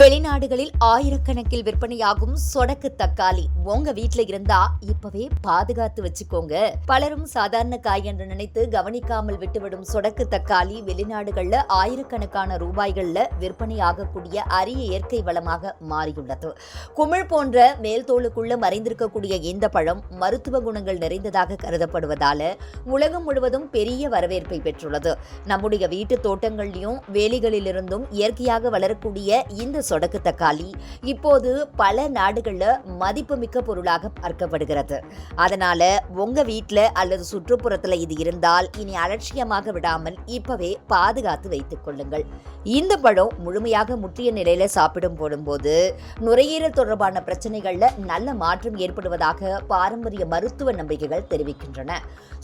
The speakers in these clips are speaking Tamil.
வெளிநாடுகளில் ஆயிரக்கணக்கில் விற்பனையாகும் சொடக்கு தக்காளி. உங்க வீட்ல இருந்தா இப்பவே பாதுகாத்து வச்சுக்கோங்க. பலரும் சாதாரண காய் என்று நினைத்து கவனிக்காமல் விட்டுவிடும் சொடக்கு தக்காளி வெளிநாடுகள்ல ஆயிரக்கணக்கான ரூபாய்கள்ல விற்பனையாகக்கூடிய அரிய இயற்கை வளமாக மாறியுள்ளது. குமிழ் போன்ற மேல் தோலுக்குள்ள மறைந்திருக்கக்கூடிய இந்த பழம் மருத்துவ குணங்கள் நிறைந்ததாக கருதப்படுவதால உலகம் முழுவதும் பெரிய வரவேற்பை பெற்றுள்ளது. நம்முடைய வீட்டு தோட்டங்கள்லயும் வேலிகளிலிருந்தும் இயற்கையாக வளரக்கூடிய இந்த சொடக்கு தக்காளி இப்போது பல நாடுகளில் மதிப்புமிக்க பொருளாக பார்க்கப்படுகிறது. அதனால உங்க வீட்டில் அல்லது சுற்றுப்புறத்தில் இது இருந்தால் இனி அலட்சியமாக விடாமல் இப்பவே பாதுகாத்து வைத்துக் கொள்ளுங்கள். இந்த பழம் முழுமையாக முற்றிய நிலையில சாப்பிடும் போடும்போது நுரையீரல் தொடர்பான பிரச்சனைகள்ல நல்ல மாற்றம் ஏற்படுவதாக பாரம்பரிய மருத்துவ நம்பிக்கைகள் தெரிவிக்கின்றன.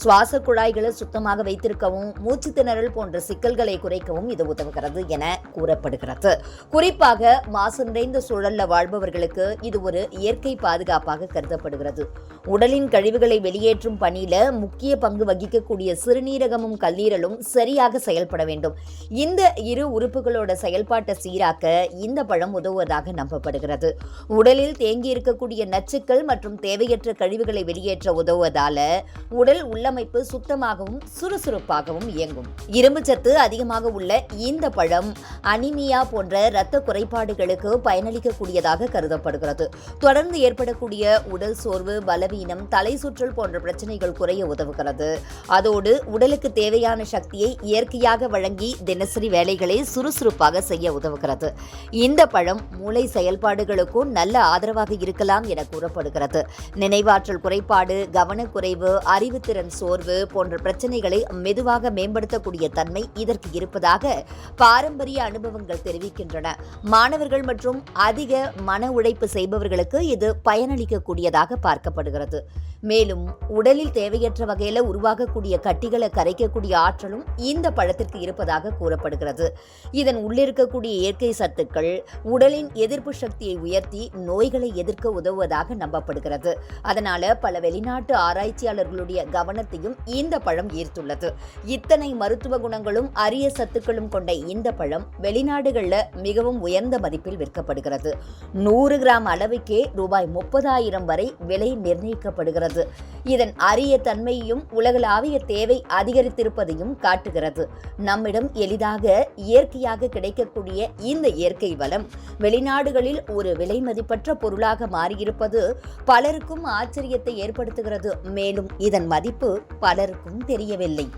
சுவாச குழாய்களை சுத்தமாக வைத்திருக்கவும் மூச்சு திணறல் போன்ற சிக்கல்களை குறைக்கவும் இது உதவுகிறது என கூறப்படுகிறது. குறிப்பாக மாசு நிறைந்த சூழல்ல வாழ்பவர்களுக்கு இது ஒரு இயற்கை பாதுகாப்பாக கருதப்படுகிறது. உடலின் கழிவுகளை வெளியேற்றும் பணியில முக்கிய பங்கு வகிக்கக்கூடிய சிறுநீரகமும் கல்லீரலும் சரியாக செயல்பட வேண்டும். இந்த இரு உறுப்புகளோட செயல்பாட்டை சீராக்க இந்த பழம் உதவுவதாக நம்பப்படுகிறது. உடலில் தேங்கி இருக்கக்கூடிய நச்சுக்கள் மற்றும் தேவையற்ற கழிவுகளை வெளியேற்ற உதவுவதால உடல் உள்ளமைப்பு சுத்தமாகவும் சுறுசுறுப்பாகவும் இயங்கும். இரும்பு சத்து அதிகமாக உள்ள இந்த பழம் அனிமியா போன்ற இரத்த குறைபாடுகளுக்கு பயனளிக்கக்கூடியதாக கருதப்படுகிறது. தொடர்ந்து ஏற்படக்கூடிய உடல் சோர்வு பல பலவீனம் தலை சுற்றல் போன்ற பிரச்சனைகள் குறைய உதவுகிறது. அதோடு உடலுக்கு தேவையான சக்தியை இயற்கையாக வழங்கி தினசரி வேலைகளை சுறுசுறுப்பாக செய்ய உதவுகிறது. இந்த பழம் மூளை செயல்பாடுகளுக்கும் நல்ல ஆதரவாக இருக்கலாம் என கூறப்படுகிறது. நினைவாற்றல் குறைபாடு கவனக்குறைவு அறிவுத்திறன் சோர்வு போன்ற பிரச்சனைகளை மெதுவாக மேம்படுத்தக்கூடிய தன்மை இதற்கு இருப்பதாக பாரம்பரிய அனுபவங்கள் தெரிவிக்கின்றன. மாணவர்கள் மற்றும் அதிக மன உழைப்பு செய்பவர்களுக்கு இது பயனளிக்கக்கூடியதாக பார்க்கப்படுகிறது. மேலும் உடலில் தேவையற்ற வகையில உருவாகக்கூடிய கட்டிகளை கரைக்கக்கூடிய ஆற்றலும் இந்த பழத்திற்கு இருப்பதாக கூறப்படுகிறது. இதன் உள்ளிருக்கக்கூடிய இயற்கை சத்துக்கள் உடலின் எதிர்ப்பு சக்தியை உயர்த்தி நோய்களை எதிர்க்க உதவுவதாக நம்பப்படுகிறது. அதனால பல வெளிநாட்டு ஆராய்ச்சியாளர்களுடைய கவனத்தையும் இந்த பழம் ஈர்த்துள்ளது. இத்தனை மருத்துவ குணங்களும் அரிய சத்துக்களும் கொண்ட இந்த பழம் வெளிநாடுகளில் மிகவும் உயர்ந்த மதிப்பில் விற்கப்படுகிறது. நூறு கிராம் அளவுக்கே ரூபாய் முப்பதாயிரம் வரை விலை நிர்ணயம் நிர்ணயிக்கப்படுகிறது இதன் அரிய தன்மையையும் உலகளாவிய தேவை அதிகரித்திருப்பதையும் காட்டுகிறது. நம்மிடம் எளிதாக இயற்கையாக கிடைக்கக்கூடிய இந்த இயற்கை வளம் வெளிநாடுகளில் ஒரு விலை மதிப்பற்ற பொருளாக மாறியிருப்பது பலருக்கும் ஆச்சரியத்தை ஏற்படுத்துகிறது. மேலும் இதன் மதிப்பு பலருக்கும் தெரியவில்லை.